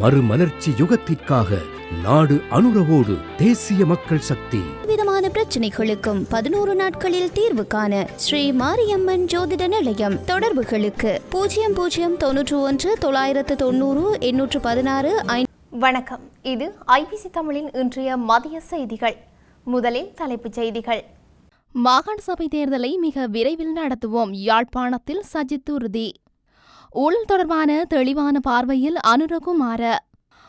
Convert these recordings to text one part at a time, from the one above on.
மறுமலர்ச்சி யுகத்திற்காக நாடு அனுரவோடு தேசிய மக்கள் சக்தி. விதமான பிரச்சனைகளுக்கும் பதினோரு நாட்களில் தீர்வு காண ஸ்ரீ மாரியம்மன் ஜோதிட நிலையம் தொடர்புகளுக்கு. பூஜ்ஜியம் பூஜ்ஜியம் தொன்னூற்று ஒன்று தொள்ளாயிரத்து தொண்ணூறு எண்ணூற்று பதினாறு வணக்கம். இது ஐபிசி தமிழின் இன்றைய மதிய செய்திகள். முதலில் தலைப்புச் செய்திகள். மாகாண சபை தேர்தலை மிக விரைவில் நடத்துவோம். யாழ்ப்பாணத்தில் சஜித் உறுதி. ஊழல் தொடர்பான தெளிவான பார்வையில் அனுரகுமார.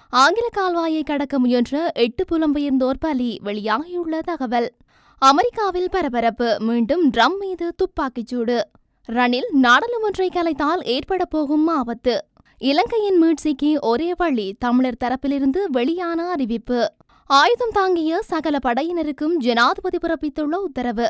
ஆங்கில கால்வாயை கடக்க முயன்ற எட்டு புலம்பெயர்ந்தோர் பலி வெளியாகியுள்ள தகவல். அமெரிக்காவில் பரபரப்பு மீண்டும் ட்ரம் மீது துப்பாக்கிச்சூடு. ரணில் நாடாளுமன்றை கலைத்தால் ஏற்பட போகும் ஆபத்து. இலங்கையின் மீட்சிக்கு ஒரே வழி தமிழர் தரப்பிலிருந்து வெளியான அறிவிப்பு. ஆயுதம் தாங்கிய சகல படையினருக்கும் ஜனாதிபதி பிறப்பித்துள்ள உத்தரவு.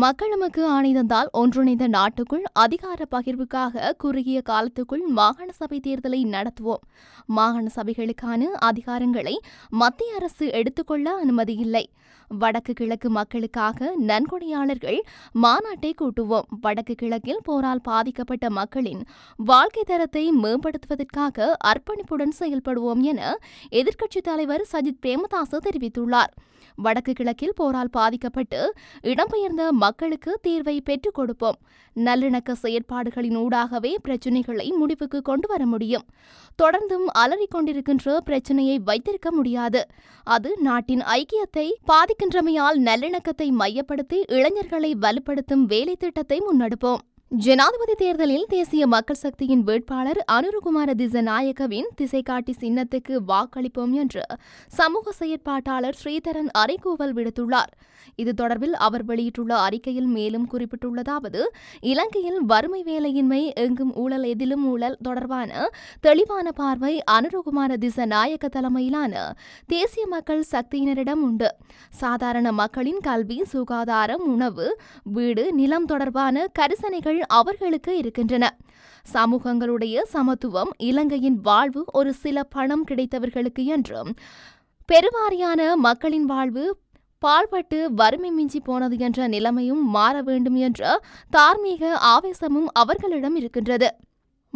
மக்களுமக்கு ஆணைதந்தால் ஒன்றிணைந்த நாட்டுக்குள் அதிகார பகிர்வுக்காக குறுகிய காலத்துக்குள் மாகாண சபை தேர்தலை நடத்துவோம். மாகாண சபைகளுக்கான அதிகாரங்களை மத்திய அரசு எடுத்துக்கொள்ள அனுமதியில்லை வடக்கு கிழக்கு மக்களுக்காக நன்கொடையாளர்கள் மாநாட்டை கூட்டுவோம். வடக்கு கிழக்கில் போரால் பாதிக்கப்பட்ட மக்களின் வாழ்க்கை தரத்தை மேம்படுத்துவதற்காக அர்ப்பணிப்புடன் செயல்படுவோம் என எதிர்க்கட்சித் தலைவர் சஜித் பிரேமதாச தெரிவித்துள்ளார். வடக்கு கிழக்கில் போரால் பாதிக்கப்பட்டு இடம்பெயர்ந்த மக்களுக்கு தீர்வை பெற்றுக் கொடுப்போம். நல்லிணக்க செயற்பாடுகளின் ஊடாகவே பிரச்சினைகளை முடிவுக்கு கொண்டு வர முடியும். தொடர்ந்தும் அலறிக்கொண்டிருக்கின்ற பிரச்சினையை வைத்திருக்க முடியாது. அது நாட்டின் ஐக்கியத்தை பாதிக்கின்றமையால் நல்லிணக்கத்தை மையப்படுத்தி இளைஞர்களை வலுப்படுத்தும் வேலை திட்டத்தை முன்னெடுப்போம். ஜனாதிபதி தேர்தலில் தேசிய மக்கள் சக்தியின் வேட்பாளர் அனுருகுமார திசநாயகவின் திசைகாட்டி சின்னத்துக்கு வாக்களிப்போம் என்று சமூக செயற்பாட்டாளர் ஸ்ரீதரன் அறைகூவல் விடுத்துள்ளார். இது தொடர்பில் அவர் வெளியிட்டுள்ள அறிக்கையில் மேலும் குறிப்பிட்டுள்ளதாவது இலங்கையில் வறுமை வேலையின்மை எங்கும் ஊழல் எதிலும் ஊழல் தொடர்பான தெளிவான பார்வை அனுருகுமார திசநாயக தலைமையிலான தேசிய மக்கள் சக்தியினரிடம் உண்டு. சாதாரண மக்களின் கல்வி சுகாதாரம் உணவு வீடு நிலம் தொடர்பான கரிசனைகள் அவர்களுக்கு இருக்கின்றன. சமூகங்களுடைய சமத்துவம் இலங்கையின் வாழ்வு ஒரு சில பணம் கிடைத்தவர்களுக்கு என்றும் பெருவாரியான மக்களின் வாழ்வு பால்பட்டு வறுமை மிஞ்சி போனது என்ற நிலைமையும் மாற வேண்டும் என்ற தார்மீக ஆவேசமும் அவர்களிடம் இருக்கின்றது.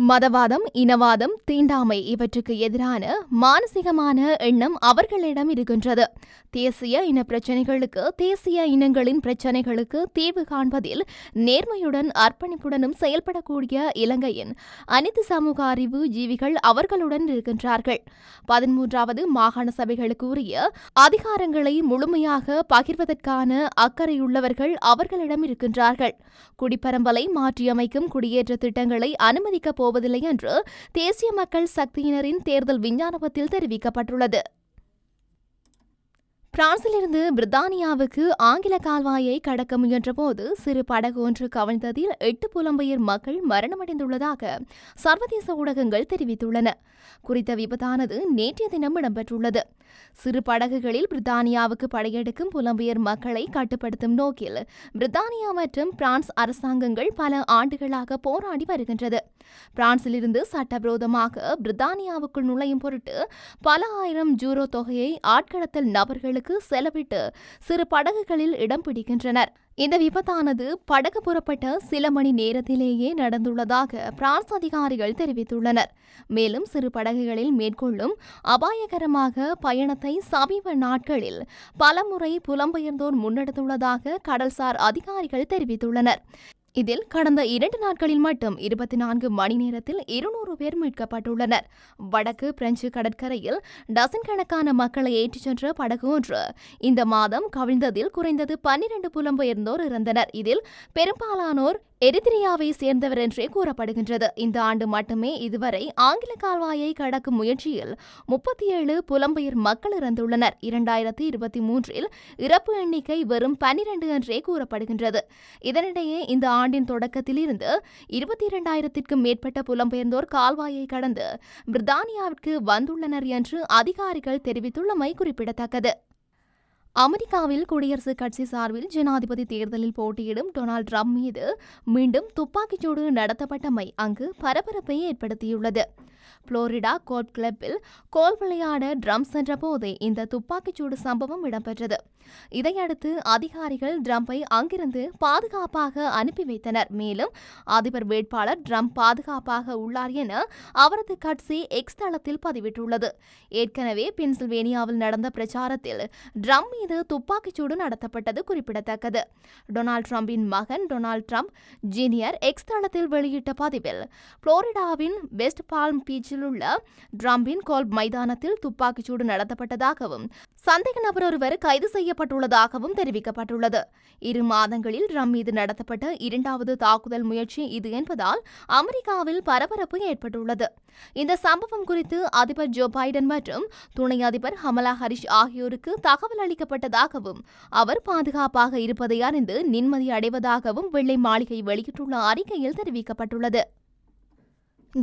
மதவாதம் இனவாதம் தீண்டாமை இவற்றுக்கு எதிரான மானசீகமான எண்ணம் அவர்களிடம் இருக்கின்றது. தேசிய இன பிரச்சினைகளுக்கு தேசிய இனங்களின் பிரச்சினைகளுக்கு தீர்வு காண்பதில் நேர்மையுடன் அர்ப்பணிப்புடனும் செயல்படக்கூடிய இலங்கையின் அனைத்து சமூக அறிவு ஜீவிகள் அவர்களுடன் இருக்கின்றார்கள். பதிமூன்றாவது மாகாண சபைகளுக்கு உரிய அதிகாரங்களை முழுமையாக பகிர்வதற்கான அக்கறையுள்ளவர்கள் அவர்களிடம் இருக்கின்றார்கள். குடிப்பரம்பலை மாற்றியமைக்கும் குடியேற்ற திட்டங்களை அனுமதிக்கப் போவதில்லை என்று தேசிய மக்கள் சக்தியினரின் தேர்தல் விஞ்ஞானபத்தில் தெரிவிக்கப்பட்டுள்ளது. பிரான்சிலிருந்து பிரித்தானியாவுக்கு ஆங்கில கால்வாயை கடக்க முயன்றபோது சிறு படகு ஒன்று கவிழ்ந்ததில் எட்டு புலம்பெயர் மக்கள் மரணமடைந்துள்ளதாக சர்வதேச ஊடகங்கள் தெரிவித்துள்ளன. குறித்த விபத்தானது நேற்றைய தினம் இடம்பெற்றுள்ளது. சிறு படகுகளில் பிரித்தானியாவுக்கு படையெடுக்கும் புலம்பெயர் மக்களை கட்டுப்படுத்தும் நோக்கில் பிரித்தானியா மற்றும் பிரான்ஸ் அரசாங்கங்கள் பல ஆண்டுகளாக போராடி வருகின்றது. பிரான்சிலிருந்து சட்டவிரோதமாக பிரித்தானியாவுக்குள் நுழையும் பொருட்டு பல ஆயிரம் ஜூரோ தொகையை ஆட்கடத்தல் நபர்களுக்கு செலவிட்டு சிறு படகுகளில் இடம் பிடிக்கின்றனர். இந்த விபத்தானது படகு புறப்பட்ட சில மணி நேரத்திலேயே நடந்துள்ளதாக பிரான்ஸ் அதிகாரிகள் தெரிவித்துள்ளனர். மேலும் சிறு படகுகளில் மேற்கொள்ளும் அபாயகரமாக பயணத்தை சமீப நாட்களில் பலமுறை புலம்பெயர்ந்தோர் முன்னெடுத்துள்ளதாக கடல்சார் அதிகாரிகள் தெரிவித்துள்ளனர். இதில் கடந்த இரண்டு நாட்களில் மட்டும் இருபத்தி நான்கு மணி நேரத்தில் இருநூறு பேர் மீட்கப்பட்டுள்ளனர். வடக்கு பிரெஞ்சு கடற்கரையில் டசன் கணக்கான மக்களை ஏற்றிச் சென்ற படகு ஒன்று இந்த மாதம் கவிழ்ந்ததில் குறைந்தது பன்னிரண்டு புலம்பெயர்ந்தோர் இறந்தனர். இதில் பெரும்பாலானோர் எரித்திரியாவை சேர்ந்தவர் என்றே கூறப்படுகின்றது. இந்த ஆண்டு மட்டுமே இதுவரை ஆங்கில கால்வாயை கடக்கும் முயற்சியில் முப்பத்தி ஏழு புலம்பெயர் மக்கள் இறந்துள்ளனர். இரண்டாயிரத்தி இருபத்தி மூன்றில் இறப்பு எண்ணிக்கை வெறும் பனிரெண்டு என்றே கூறப்படுகின்றது. இதனிடையே இந்த ஆண்டின் தொடக்கத்திலிருந்து இருபத்தி இரண்டாயிரத்திற்கும் மேற்பட்ட புலம்பெயர்ந்தோர் கால்வாயை கடந்து பிரித்தானியாவிற்கு வந்துள்ளனர் என்று அதிகாரிகள் தெரிவித்துள்ளமை குறிப்பிடத்தக்கது. அமெரிக்காவில் குடியரசுக் கட்சி சார்பில் ஜனாதிபதி தேர்தலில் போட்டியிடும் டொனால்டு ட்ரம்ப் மீது மீண்டும் துப்பாக்கிச்சூடு நடத்தப்பட்டமை அங்கு பரபரப்பை ஏற்படுத்தியுள்ளது. புளோரிடா கோல்ப் கிளப்பில் கோல் விளையாட ட்ரம்ப் சென்றபோதே இந்த துப்பாக்கிச்சூடு சம்பவம் இடம்பெற்றது. இதையடுத்து அதிகாரிகள் ட்ரம்பை அங்கிருந்து பாதுகாப்பாக அனுப்பி வைத்தனர். மேலும் அதிபர் வேட்பாளர் ட்ரம்ப் பாதுகாப்பாக உள்ளார் என அவரது கட்சி எக்ஸ் தளத்தில் பதிவிட்டுள்ளது. ஏற்கனவே பென்சில்வேனியாவில் நடந்த பிரச்சாரத்தில் ட்ரம்ப் மீது துப்பாக்கிச்சூடு நடத்தப்பட்டது குறிப்பிடத்தக்கது. டொனால்ட் ட்ரம்பின் மகன் டொனால்ட் ட்ரம்ப் ஜீனியர் எக்ஸ் தளத்தில் வெளியிட்ட பதிவில் புளோரிடாவின் வெஸ்ட் பால்ம் பீச்சில் உள்ள ட்ரம்பின் கோல் மைதானத்தில் துப்பாக்கிச்சூடு நடத்தப்பட்டதாகவும் சந்தேக நபர் ஒருவர் கைது செய்யப்பட்டுள்ளதாகவும் தெரிவிக்கப்பட்டுள்ளது. இரு மாதங்களில் ட்ரம் மீது நடத்தப்பட்ட இரண்டாவது தாக்குதல் முயற்சி இது என்பதால் அமெரிக்காவில் பரபரப்பு ஏற்பட்டுள்ளது. இந்த சம்பவம் குறித்து அதிபர் ஜோ பைடன் மற்றும் துணை அதிபர் ஹமலா ஹரிஷ் ஆகியோருக்கு தகவல் அளிக்கப்பட்டதாகவும் அவர் பாதுகாப்பாக இருப்பதை அறிந்து நிம்மதி அடைவதாகவும் வெள்ளை மாளிகை வெளியிட்டுள்ள அறிக்கையில் தெரிவிக்கப்பட்டுள்ளது.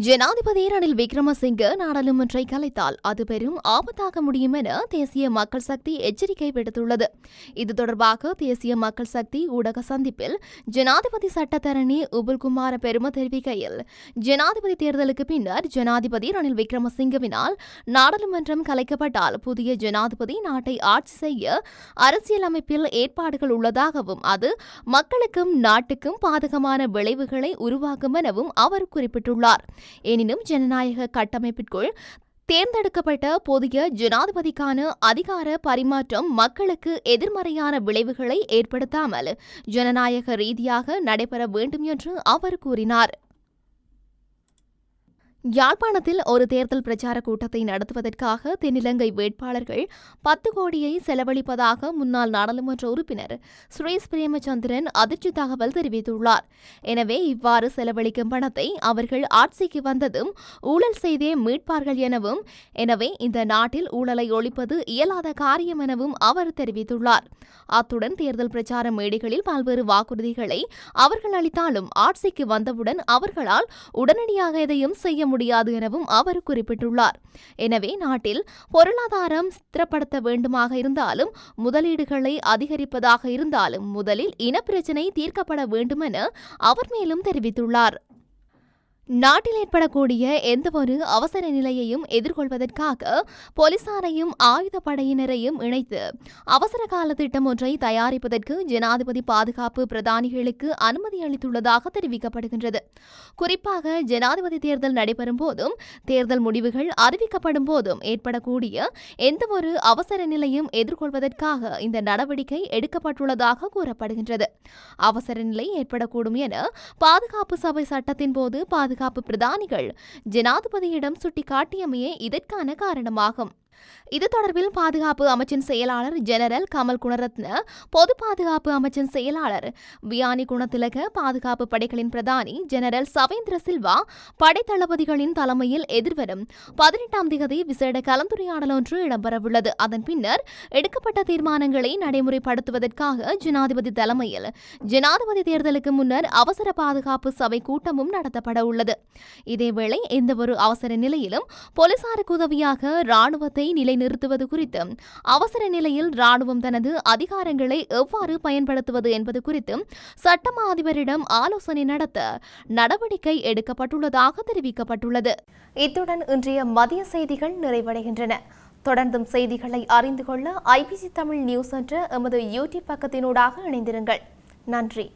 ஜனாதிபதி ரணில் விக்ரமசிங்க நாடாளுமன்றை கலைத்தால் அது பெரும் ஆபத்தாக முடியும் என தேசிய மக்கள் சக்தி எச்சரிக்கை விடுத்துள்ளது. இது தொடர்பாக தேசிய மக்கள் சக்தி ஊடக சந்திப்பில் ஜனாதிபதி சட்டத்தரணி உபுல்குமார பெரும தெரிவிக்கையில் ஜனாதிபதி தேர்தலுக்கு பின்னர் ஜனாதிபதி ரணில் விக்ரமசிங்கவினால் நாடாளுமன்றம் கலைக்கப்பட்டால் புதிய ஜனாதிபதி நாட்டை ஆட்சி செய்ய அரசியலமைப்பில் ஏற்பாடுகள் உள்ளதாகவும் அது மக்களுக்கும் நாட்டுக்கும் பாதகமான விளைவுகளை உருவாக்கும் எனவும் அவர் குறிப்பிட்டுள்ளார். எனினும் ஜனநாயக கட்டமைப்பிற்குள் தேர்ந்தெடுக்கப்பட்ட புதிய ஜனாதிபதிக்கான அதிகார பரிமாற்றம் மக்களுக்கு எதிர்மறையான விளைவுகளை ஏற்படுத்தாமல் ஜனநாயக ரீதியாக நடைபெற வேண்டும் என்று அவர் கூறினார். யாழ்ப்பாணத்தில் ஒரு தேர்தல் பிரச்சார கூட்டத்தை நடத்துவதற்காக தென்னிலங்கை வேட்பாளர்கள் பத்து கோடியை செலவழிப்பதாக முன்னாள் நாடாளுமன்ற உறுப்பினர் சுரேஷ் பிரேமச்சந்திரன் அதிர்ச்சி தகவல் தெரிவித்துள்ளார். எனவே இவ்வாறு செலவழிக்கும் பணத்தை அவர்கள் ஆட்சிக்கு வந்ததும் ஊழல் செய்தே மீட்பார்கள் எனவும் எனவே இந்த நாட்டில் ஊழலை ஒழிப்பது இயலாத காரியம் எனவும் அவர் தெரிவித்துள்ளார். அத்துடன் தேர்தல் பிரச்சார மேடைகளில் பல்வேறு வாக்குறுதிகளை அவர்கள் அளித்தாலும் ஆட்சிக்கு வந்தவுடன் அவர்களால் உடனடியாக எதையும் செய்ய முடியாது எனவும் அவர் குறிப்பிட்டுள்ளார். எனவே நாட்டில் பொருளாதாரம் ஸ்திரப்படுத்த வேண்டுமாக இருந்தாலும் முதலீடுகளை அதிகரிப்பதாக இருந்தாலும் முதலில் இனப்பிரச்சினை தீர்க்கப்பட வேண்டுமென அவர் மேலும் தெரிவித்துள்ளார். நாட்டில் ஏற்படக்கூடிய எந்தவொரு அவசர நிலையையும் எதிர்கொள்வதற்காக போலீசாரையும் ஆயுதப்படையினரையும் இணைத்து அவசர கால திட்டம் ஒன்றை தயாரிப்பதற்கு ஜனாதிபதி பாதுகாப்பு பிரதானிகளுக்கு அனுமதி அளித்துள்ளதாக தெரிவிக்கப்படுகின்றது. குறிப்பாக ஜனாதிபதி தேர்தல் நடைபெறும் போதும் தேர்தல் முடிவுகள் அறிவிக்கப்படும் போதும் ஏற்படக்கூடிய எந்தவொரு அவசர நிலையும் எதிர்கொள்வதற்காக இந்த நடவடிக்கை எடுக்கப்பட்டுள்ளதாக கூறப்படுகின்றது. அவசர நிலை ஏற்படக்கூடும் என பாதுகாப்பு சபை சட்டத்தின் போது பாதுகாப்பு பிரதானிகள். ஜனாதிபதியிடம் சுட்டிக்காட்டியமையே இதற்கான காரணமாகும். இது தொடர்பில் பாதுகாப்பு அமைச்சின் செயலாளர் ஜெனரல் கமல் குணரத்ன பொது பாதுகாப்பு அமைச்சின் செயலாளர் வியானி குணத்திலக பாதுகாப்பு படைகளின் பிரதானி ஜெனரல் சவேந்திர சில்வா படைத்தளபதிகளின் தலைமையில் எதிர்வரும் பதினெட்டாம் தேதி விசேட கலந்துரையாடல் ஒன்று இடம்பெறவுள்ளது. அதன் பின்னர் எடுக்கப்பட்ட தீர்மானங்களை நடைமுறைப்படுத்துவதற்காக ஜனாதிபதி தலைமையில் ஜனாதிபதி தேர்தலுக்கு முன்னர் அவசர பாதுகாப்பு சபை கூட்டமும் நடத்தப்பட உள்ளது இதேவேளை எந்தவொரு அவசர நிலையிலும் போலீசாருக்கு உதவியாக ராணுவத்தை நிலைநிறுத்துவது குறித்து அவசர நிலையில் ராணுவம் தனது அதிகாரங்களை எவ்வாறு பயன்படுத்துவது என்பது குறித்து சட்டமா அதிபரிடம் ஆலோசனை நடத்த நடவடிக்கை எடுக்கப்பட்டுள்ளதாக தெரிவிக்கப்பட்டுள்ளது. இத்துடன் இன்றைய மதிய செய்திகள் நிறைவடைகின்றன. தொடர்ந்தும் செய்திகளை அறிந்து கொள்ள ஐபிசி தமிழ் நியூஸ் என்ற எமது யூடியூப் பக்கத்தினூடாக இணைந்திருங்கள். நன்றி.